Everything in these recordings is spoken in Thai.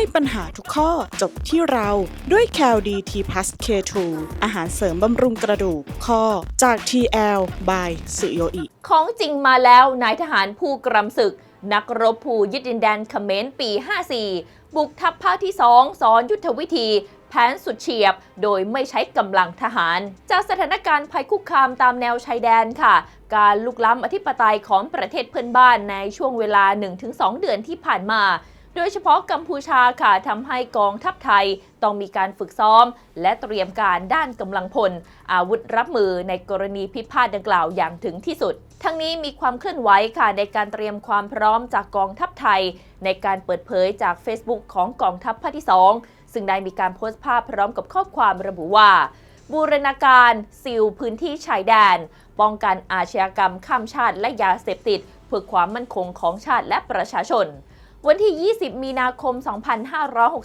ให้ปัญหาทุกข้อจบที่เราด้วย c a l d t p l u s K2 อาหารเสริมบำรุงกระดูกข้อจาก TL by สุโยอิของจริงมาแล้วนายทหารผู้กรำศึก นักรบผู้ยึดดินแดนเขมรปี 54 บุกทัพภาคที่ 2 สอนยุทธวิธีแผนสุดเฉียบโดยไม่ใช้กำลังทหาร จากสถานการณ์ภัยคุกคามตามแนวชายแดนค่ะ การลุกล้ำอธิปไตยของประเทศเพื่อนบ้านในช่วงเวลา 1-2 เดือนที่ผ่านมา โดยเฉพาะกัมพูชาค่ะทำให้กองทัพไทยต้องมีการฝึกซ้อม และเตรียมการด้านกำลังพล อาวุธรับมือในกรณีพิพาทดังกล่าวอย่างถึงที่สุด ทั้งนี้มีความเคลื่อนไหวค่ะในการเตรียมความพร้อมจากกองทัพไทย ในการเปิดเผยจาก Facebook ของกองทัพภาคที่ 2 ซึ่งได้มีการโพสต์ภาพพร้อมกับข้อความระบุว่าบูรณาการซิลพื้นที่ชายแดน ป้องกันอาชญากรรมข้ามชาติและยาเสพติด เพื่อความมั่นคงของชาติและประชาชน วันที่ 20 มีนาคม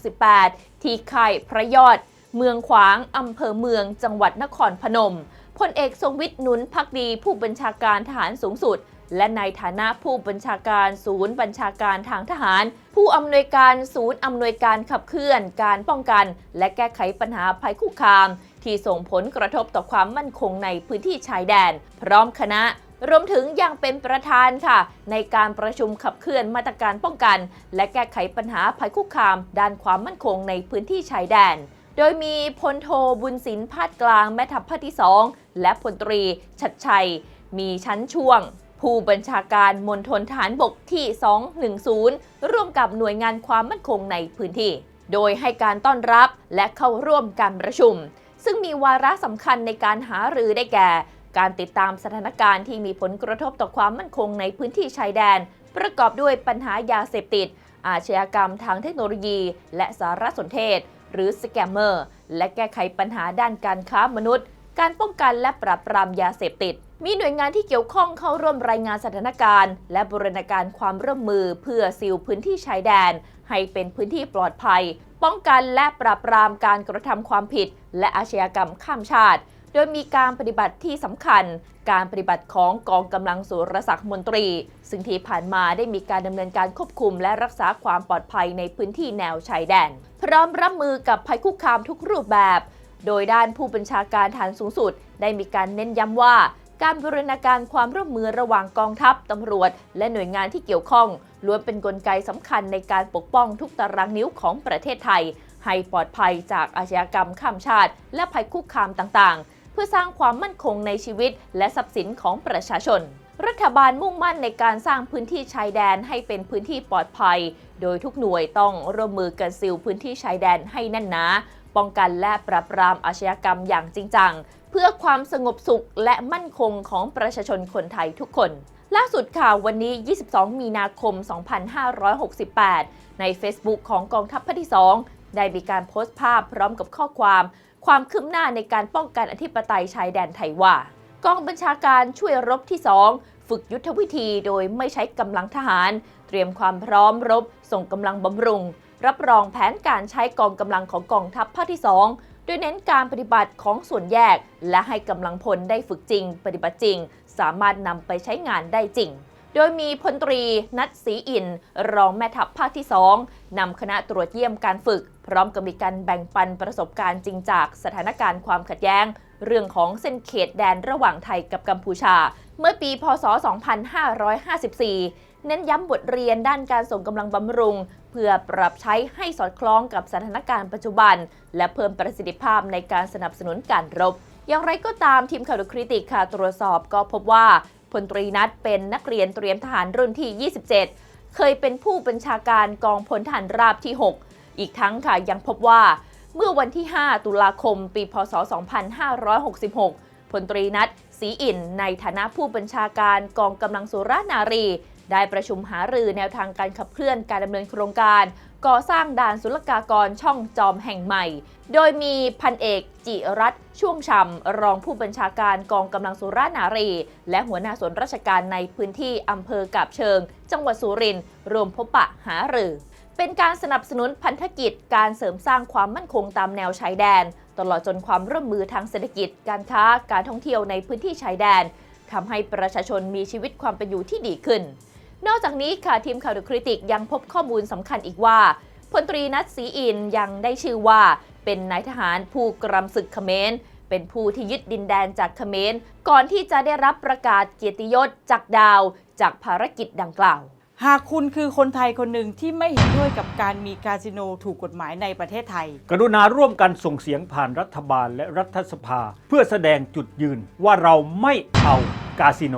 2568 ที่ค่ายพระยอด เมืองขวาง อำเภอเมือง จังหวัดนครพนม พลเอกทรงวิทย์หนุนพักดี ผู้บัญชาการทหารสูงสุด และในฐานะผู้บัญชาการศูนย์บัญชาการทางทหาร ผู้อำนวยการศูนย์อำนวยการขับเคลื่อน การป้องกัน และแก้ไขปัญหาภัยคุกคาม ที่ส่งผลกระทบต่อความมั่นคงในพื้นที่ชายแดน พร้อมคณะ รวมถึงยังเป็นประธานค่ะ ในการประชุมขับเคลื่อนมาตรการป้องกัน และแก้ไขปัญหาภัยคุกคาม ด้านความมั่นคงในพื้นที่ชายแดน โดยมีพลโทบุญสินพาดกลางแม่ทัพภาคที่ 2 และพลตรีชัดชัย มีชั้นช่วงผู้บัญชาการมณฑลทหารบกที่ 210 ร่วมกับหน่วยงานความมั่นคงในพื้นที่ โดยให้การต้อนรับและเข้าร่วมการประชุม ซึ่งมีวาระสำคัญในการหารือได้แก่ การติดตามสถานการณ์ที่มีผลกระทบต่อความมั่นคงในพื้นที่ชายแดน ประกอบด้วยปัญหายาเสพติด อาชญากรรมทางเทคโนโลยี และสารสนเทศ หรือสแกมเมอร์ และแก้ไขปัญหาด้านการค้ามนุษย์ การป้องกันและปราบปรามยาเสพติด มีหน่วยงานที่เกี่ยวข้องเข้าร่วมรายงานสถานการณ์ และบูรณาการความร่วมมือเพื่อซีลพื้นที่ชายแดน ให้เป็นพื้นที่ปลอดภัย ป้องกันและปราบปรามการกระทำความผิด และอาชญากรรมข้ามชาติ โดยมีการปฏิบัติที่สำคัญ การปฏิบัติของกองกำลังสุรศักดิ์มนตรี ซึ่งที่ผ่านมาได้มีการดำเนินการควบคุมและรักษาความปลอดภัยในพื้นที่แนวชายแดน พร้อมรับมือกับภัยคุกคามทุกรูปแบบ โดยด้านผู้บัญชาการฐานสูงสุด ได้มีการเน้นย้ำว่าการบูรณาการความร่วมมือระหว่างกองทัพ ตำรวจ และหน่วยงานที่เกี่ยวข้องล้วนเป็นนกลไกสำคัญในการปกป้องทุกตารางนิ้วของประเทศไทย ให้ปลอดภัยจากอาชญากรรมข้ามชาติ และภัยคุกคามต่างๆ เพื่อสร้างความมั่นคงในชีวิต และทรัพย์สินของประชาชน รัฐบาลมุ่งมั่นในการสร้างพื้นที่ชายแดนให้เป็นพื้นที่ปลอดภัย โดยทุกหน่วยต้องร่วมมือกันซีลพื้นที่ชายแดนให้แน่นหนาป้องกันและปราบปรามอาชญากรรมอย่างจริงจัง เพื่อความสงบสุขและมั่นคงของประชาชนคนไทยทุกคน ล่าสุดค่ะวันนี้ 22 มีนาคม 2568 ใน Facebook ของกองทัพภาคที่ 2 ได้มีการโพสต์ภาพพร้อมกับข้อความ ความคืบหน้าในการป้องกันอธิปไตยชายแดนไทยว่ากองบัญชาการช่วยรบที่ 2 ฝึกยุทธวิธีโดยไม่ใช้กำลังทหาร เตรียมความพร้อมรบ ส่งกำลังบำรุง รับรองแผนการใช้กองกำลังของกองทัพภาคที่ 2 โดยเน้นการปฏิบัติของส่วนแยก และให้กำลังพลได้ฝึกจริง ปฏิบัติจริง สามารถนำไปใช้งานได้จริง โดยมีพลตรีนัทศรีอิน รองแม่ทัพภาคที่ 2 นำคณะตรวจเยี่ยมการฝึก พร้อมกับมีการแบ่งปันประสบการณ์จริงจากสถานการณ์ความขัดแย้ง เรื่องของเส้นเขตแดนระหว่างไทยกับกัมพูชา เมื่อปี พศ 2554 เน้นย้ำบทเรียนด้านการส่งกำลังบำรุง เพื่อปรับใช้ให้สอดคล้องกับสถานการณ์ปัจจุบัน และเพิ่มประสิทธิภาพในการสนับสนุนการรบอย่างไรก็ตามทีมข่าวดูคริติกค่ะตรวจสอบก็พบว่า พลตรีนัทเป็นนักเรียนเตรียมทหารรุ่นที่ 27 เคยเป็นผู้บัญชาการกองพลทหารราบที่ 6 อีกทั้งค่ะยังพบว่า เมื่อวันที่ 5 ตุลาคม ปี พศ 2566 พลตรีนัทศรีอินในฐานะผู้บัญชาการกองกำลังสุรานารี ได้ประชุมหารือแนวทางการขับเคลื่อนการดำเนินโครงการ ก่อสร้างด่านศุลกากรช่องจอมแห่งใหม่ โดยมีพันเอกจิรัตช่วงชำ รองผู้บัญชาการกองกำลังสุรานารี และหัวหน้าส่วนราชการในพื้นที่อำเภอกาบเชิง จังหวัดสุรินทร์รวมพบปะหารือ เป็นการสนับสนุนพันธกิจการเสริมสร้างความมั่นคงตามแนวชายแดน ตลอดจนความร่วมมือทางเศรษฐกิจ การค้า การท่องเที่ยวในพื้นที่ชายแดนทำให้ประชาชนมีชีวิตความเป็นอยู่ที่ดีขึ้น นอกจากนี้ค่ะทีมข่าวดูคริติกยังพบข้อมูลสำคัญอีกว่าพพลตรีนัทศรีอินยังได้ชื่อว่า เป็นนายทหารผู้กรำศึกเขมรเป็นผู้ที่ยึดดินแดนจากเขมรก่อนที่จะได้รับประกาศเกียรติยศจากดาวจากภารกิจดังกล่าว หากคุณคือคนไทยคนหนึ่งที่ไม่เห็นด้วยกับการมีคาสิโนถูกกฎหมายในประเทศไทย กรุณาร่วมกันส่งเสียงผ่านรัฐบาลและรัฐสภา เพื่อแสดงจุดยืนว่าเราไม่เอากาสิโน